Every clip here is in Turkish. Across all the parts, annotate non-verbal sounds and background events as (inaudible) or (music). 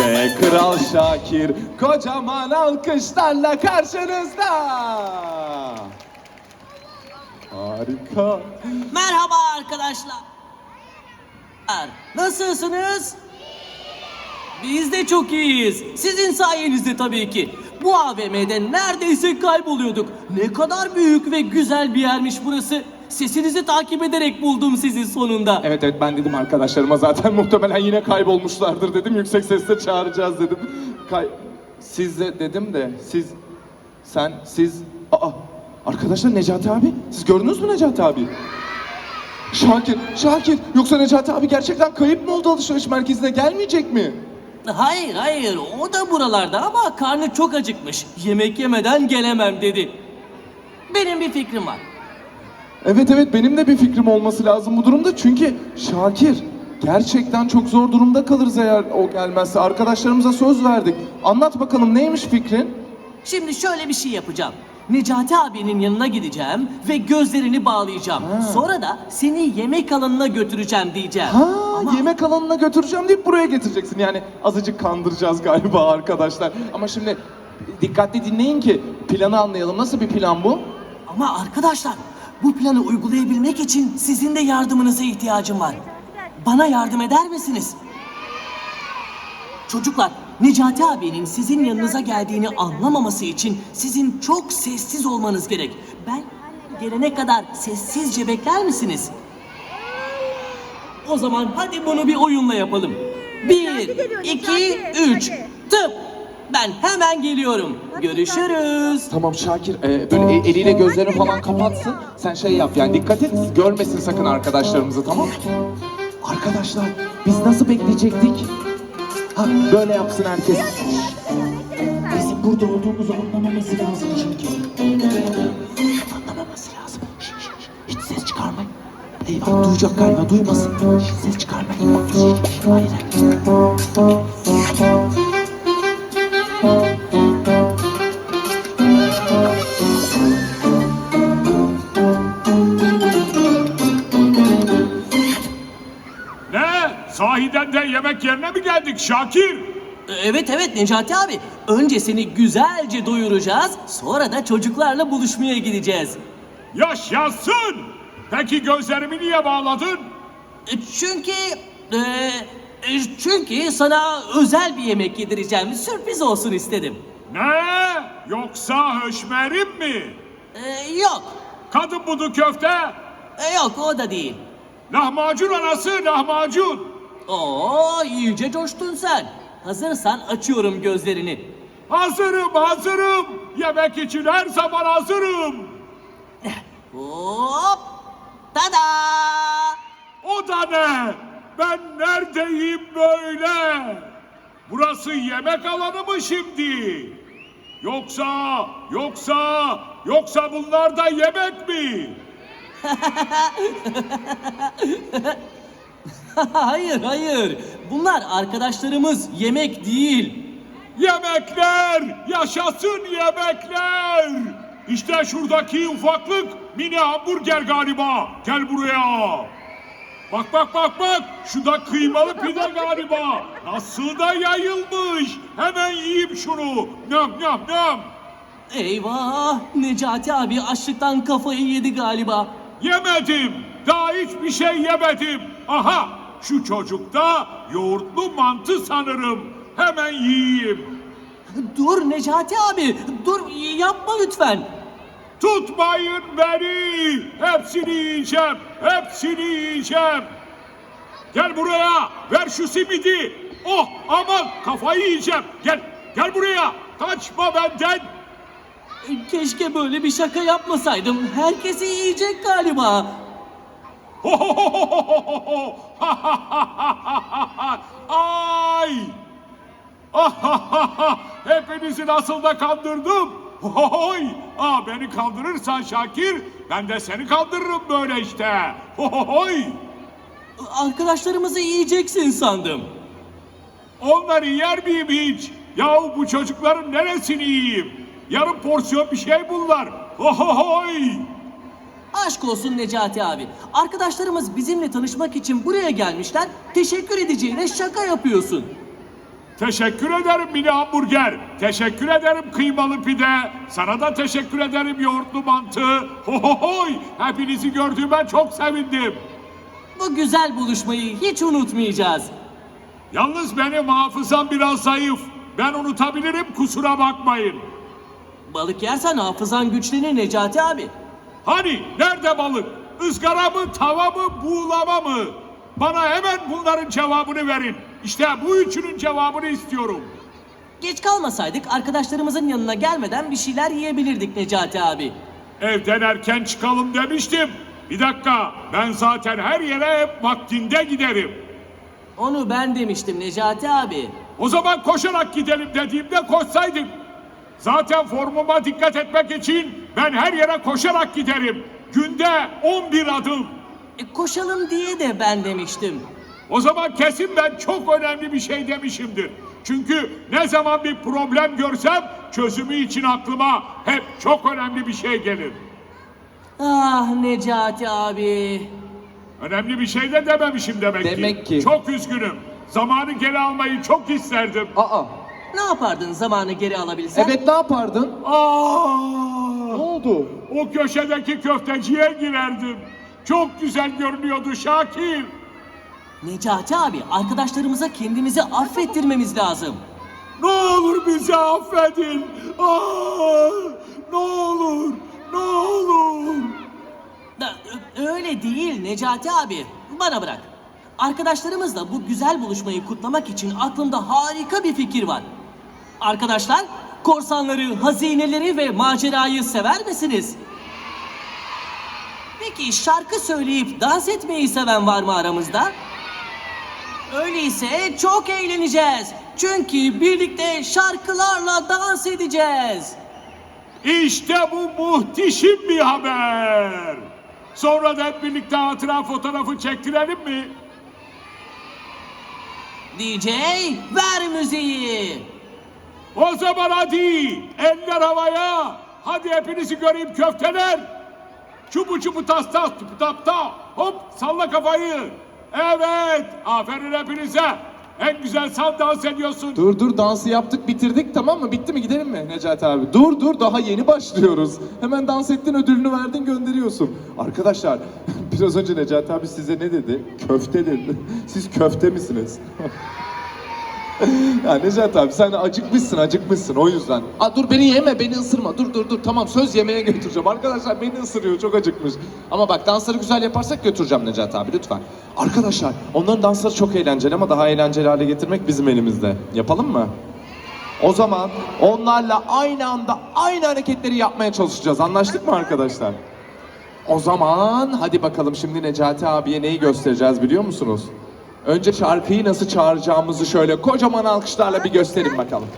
Ve Kral Şakir kocaman alkışlarla karşınızda. Harika. Merhaba arkadaşlar. Nasılsınız? Biz de çok iyiyiz. Sizin sayenizde tabii ki. Bu AVM'de neredeyse kayboluyorduk. Ne kadar büyük ve güzel bir yermiş burası. Sesinizi takip ederek buldum sizi sonunda. Evet evet ben dedim arkadaşlarıma zaten (laughs) muhtemelen yine kaybolmuşlardır dedim. Yüksek sesle çağıracağız dedim. Kay siz de dedim de siz sen siz aa arkadaşlar Necati abi siz gördünüz mü Necati abi? Şakir, Şakir yoksa Necati abi gerçekten kayıp mı oldu alışveriş merkezine gelmeyecek mi? Hayır hayır o da buralarda ama karnı çok acıkmış. Yemek yemeden gelemem dedi. Benim bir fikrim var. Evet evet benim de bir fikrim olması lazım bu durumda çünkü Şakir gerçekten çok zor durumda kalırız eğer o gelmezse. Arkadaşlarımıza söz verdik. Anlat bakalım neymiş fikrin? Şimdi şöyle bir şey yapacağım. Necati abinin yanına gideceğim ve gözlerini bağlayacağım. Ha. Sonra da seni yemek alanına götüreceğim diyeceğim. Ha Ama- yemek alanına götüreceğim deyip buraya getireceksin. Yani azıcık kandıracağız galiba (laughs) arkadaşlar. Ama şimdi dikkatli dinleyin ki planı anlayalım. Nasıl bir plan bu? Ama arkadaşlar bu planı uygulayabilmek için sizin de yardımınıza ihtiyacım var. Bana yardım eder misiniz? Çocuklar, Necati abinin sizin yanınıza geldiğini anlamaması için sizin çok sessiz olmanız gerek. Ben gelene kadar sessizce bekler misiniz? O zaman hadi bunu bir oyunla yapalım. Bir, iki, üç. Tıp. Ben hemen geliyorum. Görüşürüz. Tamam Şakir e, böyle el- eliyle gözlerini falan kapatsın. Sen şey yap yani dikkat et görmesin sakın arkadaşlarımızı tamam mı? Arkadaşlar biz nasıl bekleyecektik? Ha böyle yapsın herkes. Bizim burada olduğumuzu anlamaması lazım çünkü. Anlamaması lazım. Şş, şş, şş. Hiç ses çıkarmayın. Eyvah duyacak galiba duymasın. Hiç ses çıkarmayın. Şş, şş, Hayır. Sahiden de yemek yerine mi geldik Şakir? Evet evet Necati abi. Önce seni güzelce doyuracağız. Sonra da çocuklarla buluşmaya gideceğiz. Yaşasın! Peki gözlerimi niye bağladın? E, Çünkü... e, e, çünkü sana özel bir yemek yedireceğim. Sürpriz olsun istedim. Ne? Yoksa höşmerim mi? E, yok. Kadın budu köfte? E, yok o da değil. Lahmacun anası lahmacun. Oo iyice coştun sen. Hazırsan açıyorum gözlerini. Hazırım hazırım. Yemek için her zaman hazırım. Hop! Tada! O da ne? Ben neredeyim böyle? Burası yemek alanı mı şimdi? Yoksa, yoksa, yoksa bunlar da yemek mi? (laughs) (laughs) hayır hayır. Bunlar arkadaşlarımız yemek değil. Yemekler! Yaşasın yemekler! İşte şuradaki ufaklık mini hamburger galiba. Gel buraya. Bak bak bak bak. Şu da kıymalı pide galiba. Nasıl da yayılmış. Hemen yiyeyim şunu. Nam nam nam. Eyvah! Necati abi açlıktan kafayı yedi galiba. Yemedim. Daha hiçbir şey yemedim. Aha şu çocukta yoğurtlu mantı sanırım. Hemen yiyeyim. Dur Necati abi, dur yapma lütfen. Tutmayın beni! Hepsini yiyeceğim! Hepsini yiyeceğim! Gel buraya! Ver şu simidi! Oh aman kafayı yiyeceğim! Gel! Gel buraya! Kaçma benden! Keşke böyle bir şaka yapmasaydım. Herkesi yiyecek galiba. Ay! (laughs) Hepinizi nasıl da kandırdım! Hohoy! Aa, beni kandırırsan Şakir, ben de seni kandırırım böyle işte! Hohoy! Arkadaşlarımızı yiyeceksin sandım. Onları yer miyim hiç? Yahu bu çocukların neresini yiyeyim? Yarım porsiyon bir şey bunlar. Ohohoy! Aşk olsun Necati abi. Arkadaşlarımız bizimle tanışmak için buraya gelmişler. Teşekkür edeceğine şaka yapıyorsun. Teşekkür ederim mini hamburger. Teşekkür ederim kıymalı pide. Sana da teşekkür ederim yoğurtlu mantı. Hohohoy! Hepinizi gördüğüme çok sevindim. Bu güzel buluşmayı hiç unutmayacağız. Yalnız benim hafızam biraz zayıf. Ben unutabilirim kusura bakmayın. Balık yersen hafızan güçlenir Necati abi. Hani nerede balık? Izgara mı, tava mı, buğulama mı? Bana hemen bunların cevabını verin. İşte bu üçünün cevabını istiyorum. Geç kalmasaydık arkadaşlarımızın yanına gelmeden bir şeyler yiyebilirdik Necati abi. Evden erken çıkalım demiştim. Bir dakika, ben zaten her yere hep vaktinde giderim. Onu ben demiştim Necati abi. O zaman koşarak gidelim dediğimde koşsaydım. Zaten formuma dikkat etmek için ben her yere koşarak giderim. Günde 11 adım. E, koşalım diye de ben demiştim. O zaman kesin ben çok önemli bir şey demişimdir. Çünkü ne zaman bir problem görsem çözümü için aklıma hep çok önemli bir şey gelir. Ah Necati abi. Önemli bir şey de dememişim demek, Demek ki. Çok üzgünüm. Zamanı geri almayı çok isterdim. Aa, Ne yapardın zamanı geri alabilsen? evet ne yapardın? Aa! Ne oldu? O köşedeki köfteciye girerdim. Çok güzel görünüyordu Şakir. Necati abi arkadaşlarımıza kendimizi affettirmemiz lazım. Ne olur bizi affedin. Aa! Ne olur, ne olur. Da, öyle değil Necati abi. Bana bırak. Arkadaşlarımızla bu güzel buluşmayı kutlamak için aklımda harika bir fikir var. Arkadaşlar, korsanları, hazineleri ve macerayı sever misiniz? Peki şarkı söyleyip dans etmeyi seven var mı aramızda? Öyleyse çok eğleneceğiz. Çünkü birlikte şarkılarla dans edeceğiz. İşte bu muhteşem bir haber. Sonra da hep birlikte hatıra fotoğrafı çektirelim mi? DJ ver müziği. O zaman hadi eller havaya. Hadi hepinizi göreyim köfteler. Çubu çubu tas tas tupu tap ta. Hop salla kafayı. Evet aferin hepinize. En güzel sen dans ediyorsun. Dur dur dansı yaptık bitirdik tamam mı? Bitti mi gidelim mi Necati abi? Dur dur daha yeni başlıyoruz. Hemen dans ettin ödülünü verdin gönderiyorsun. Arkadaşlar (laughs) biraz önce Necati abi size ne dedi? Köfte dedi. (laughs) Siz köfte misiniz? (laughs) (laughs) ya Necati abi sen acıkmışsın acıkmışsın o yüzden. Aa, dur beni yeme beni ısırma dur dur dur tamam söz yemeğe götüreceğim. Arkadaşlar beni ısırıyor çok acıkmış. Ama bak dansları güzel yaparsak götüreceğim Necati abi lütfen. Arkadaşlar onların dansları çok eğlenceli ama daha eğlenceli hale getirmek bizim elimizde. Yapalım mı? O zaman onlarla aynı anda aynı hareketleri yapmaya çalışacağız. Anlaştık mı arkadaşlar? O zaman hadi bakalım şimdi Necati abiye neyi göstereceğiz biliyor musunuz? Önce şarkıyı nasıl çağıracağımızı şöyle kocaman alkışlarla bir gösterin bakalım.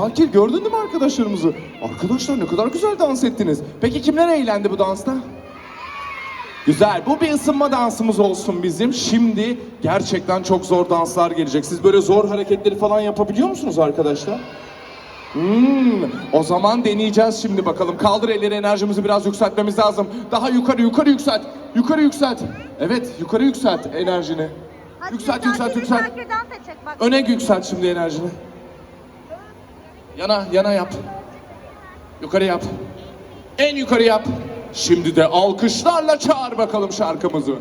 Şakir gördün değil mi arkadaşlarımızı? Arkadaşlar ne kadar güzel dans ettiniz. Peki kimler eğlendi bu dansta? Güzel. Bu bir ısınma dansımız olsun bizim. Şimdi gerçekten çok zor danslar gelecek. Siz böyle zor hareketleri falan yapabiliyor musunuz arkadaşlar? Hmm, o zaman deneyeceğiz şimdi bakalım. Kaldır elleri enerjimizi biraz yükseltmemiz lazım. Daha yukarı yukarı yükselt. Yukarı yükselt. Evet yukarı yükselt enerjini. Hadi Yükselt yükselt yükselt. Öne yükselt şimdi enerjini. Yana yana yap. Yukarı yap. En yukarı yap. Şimdi de alkışlarla çağır bakalım şarkımızı.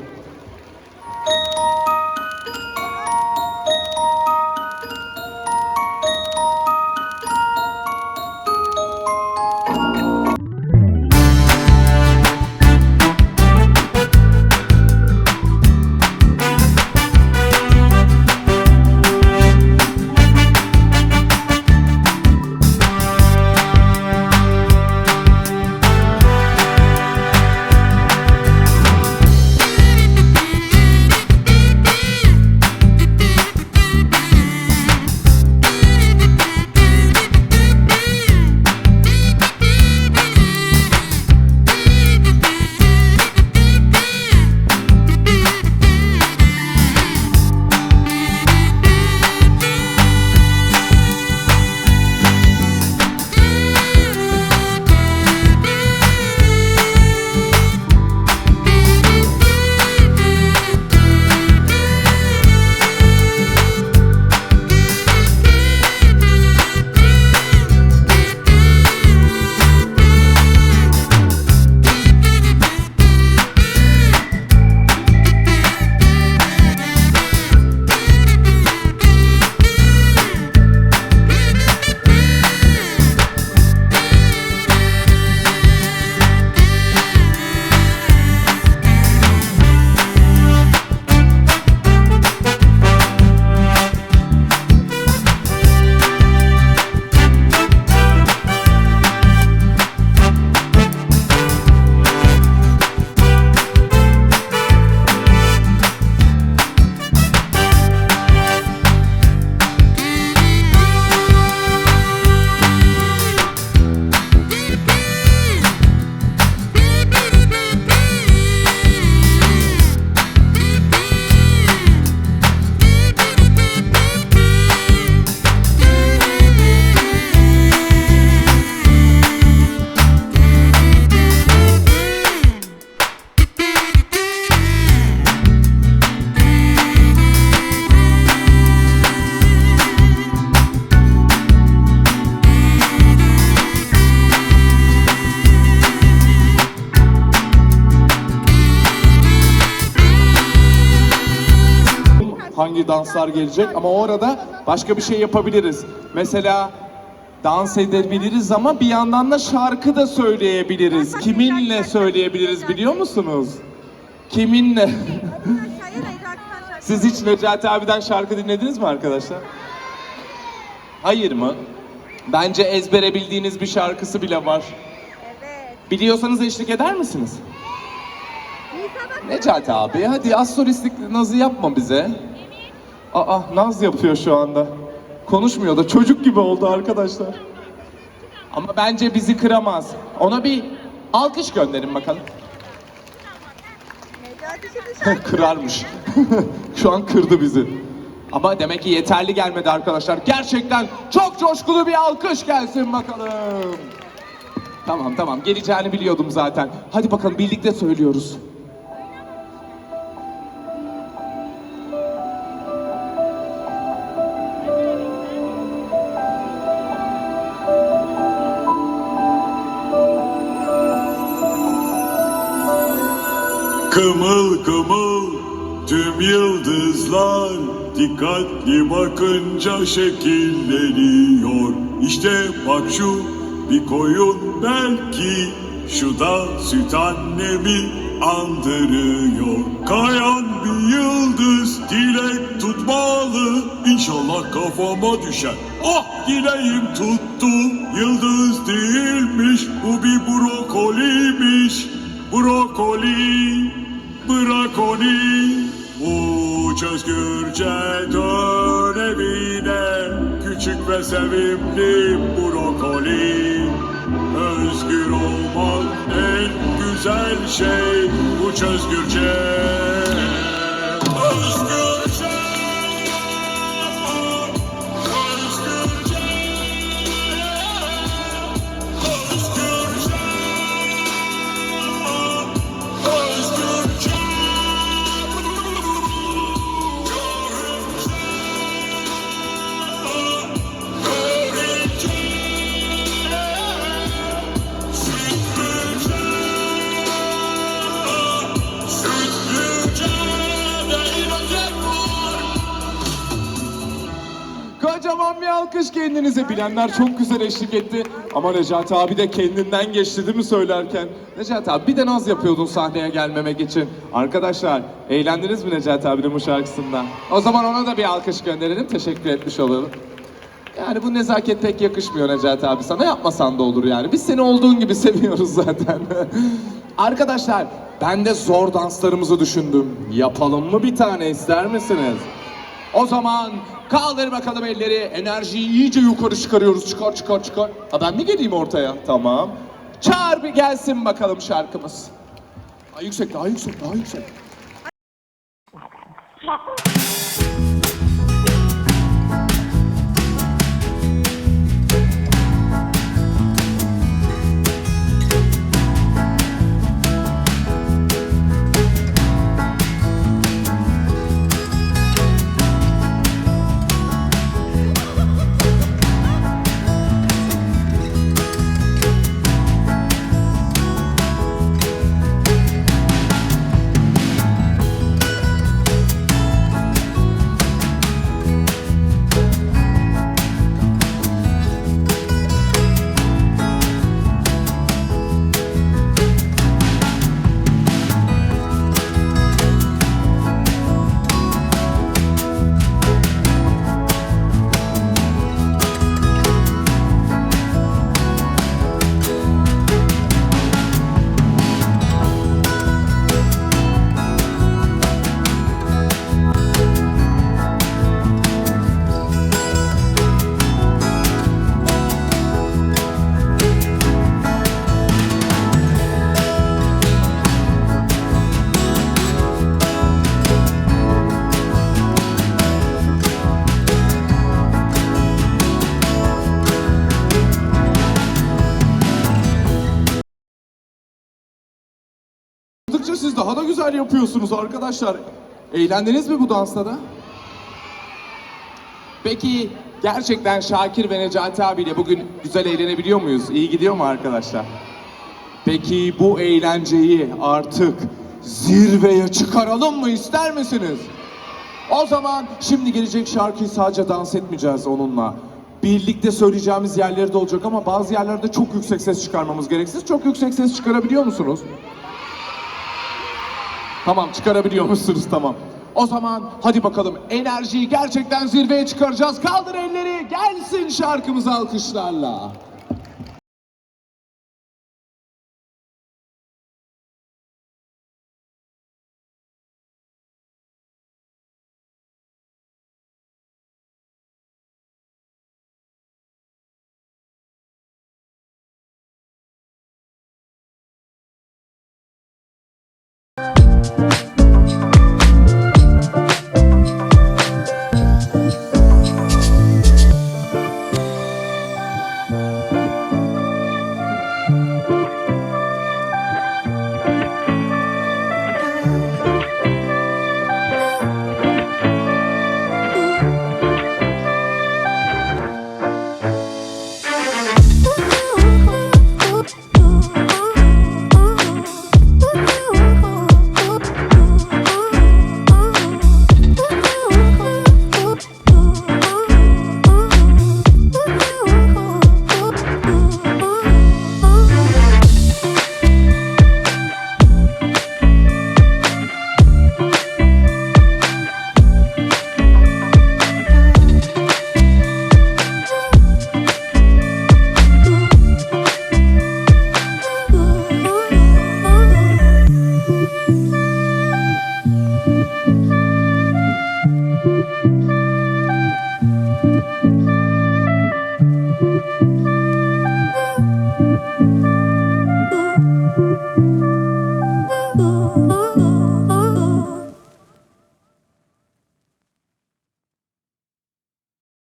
Hangi danslar gelecek ama orada başka bir şey yapabiliriz. Mesela dans edebiliriz ama bir yandan da şarkı da söyleyebiliriz. Kiminle söyleyebiliriz biliyor musunuz? Kiminle? Siz hiç Necati abiden şarkı dinlediniz mi arkadaşlar? Hayır mı? Bence ezbere bildiğiniz bir şarkısı bile var. Biliyorsanız eşlik eder misiniz? Necati abi hadi az solistlik nazı yapma bize. Aa naz yapıyor şu anda. Konuşmuyor da çocuk gibi oldu arkadaşlar. Ama bence bizi kıramaz. Ona bir alkış gönderin bakalım. (laughs) Kırarmış. (laughs) şu an kırdı bizi. Ama demek ki yeterli gelmedi arkadaşlar. Gerçekten çok coşkulu bir alkış gelsin bakalım. Tamam tamam geleceğini biliyordum zaten. Hadi bakalım birlikte söylüyoruz. Kımıl kımıl tüm yıldızlar dikkatli bakınca şekilleniyor. İşte bak şu bir koyun belki şu da süt annemi andırıyor. Kayan bir yıldız dilek tutmalı İnşallah kafama düşer. Ah dileğim tuttu yıldız değilmiş bu bir brokoliymiş. Brokoli, brokoli Uç özgürce dön evine Küçük ve sevimli brokoli. Özgür olmak en güzel şey Uç Özgürce kendinize. Bilenler çok güzel eşlik etti. Ama Necati abi de kendinden geçti değil mi söylerken? Necati abi bir de naz yapıyordun sahneye gelmemek için. Arkadaşlar eğlendiniz mi Necati abinin bu şarkısından? O zaman ona da bir alkış gönderelim. Teşekkür etmiş olalım. Yani bu nezaket pek yakışmıyor Necati abi. Sana yapmasan da olur yani. Biz seni olduğun gibi (laughs) seviyoruz zaten. Arkadaşlar ben de zor danslarımızı düşündüm. Yapalım mı bir tane ister misiniz? O zaman kaldır bakalım elleri. Enerjiyi iyice yukarı çıkarıyoruz. Çıkar çıkar çıkar. Ha ben mi geleyim ortaya? Tamam. Çağır bir gelsin bakalım şarkımız. Daha yüksek, daha yüksek, daha yüksek. Yaptıkça siz daha da güzel yapıyorsunuz arkadaşlar. Eğlendiniz mi bu dansta da? Peki gerçekten Şakir ve Necati abiyle bugün güzel eğlenebiliyor muyuz? İyi gidiyor mu arkadaşlar? Peki bu eğlenceyi artık zirveye çıkaralım mı ister misiniz? O zaman şimdi gelecek şarkıyı sadece dans etmeyeceğiz onunla. Birlikte söyleyeceğimiz yerleri de olacak ama bazı yerlerde çok yüksek ses çıkarmamız gereksiz. Çok yüksek ses çıkarabiliyor musunuz? Tamam çıkarabiliyor musunuz? Tamam. O zaman hadi bakalım enerjiyi gerçekten zirveye çıkaracağız. Kaldır elleri gelsin şarkımız alkışlarla.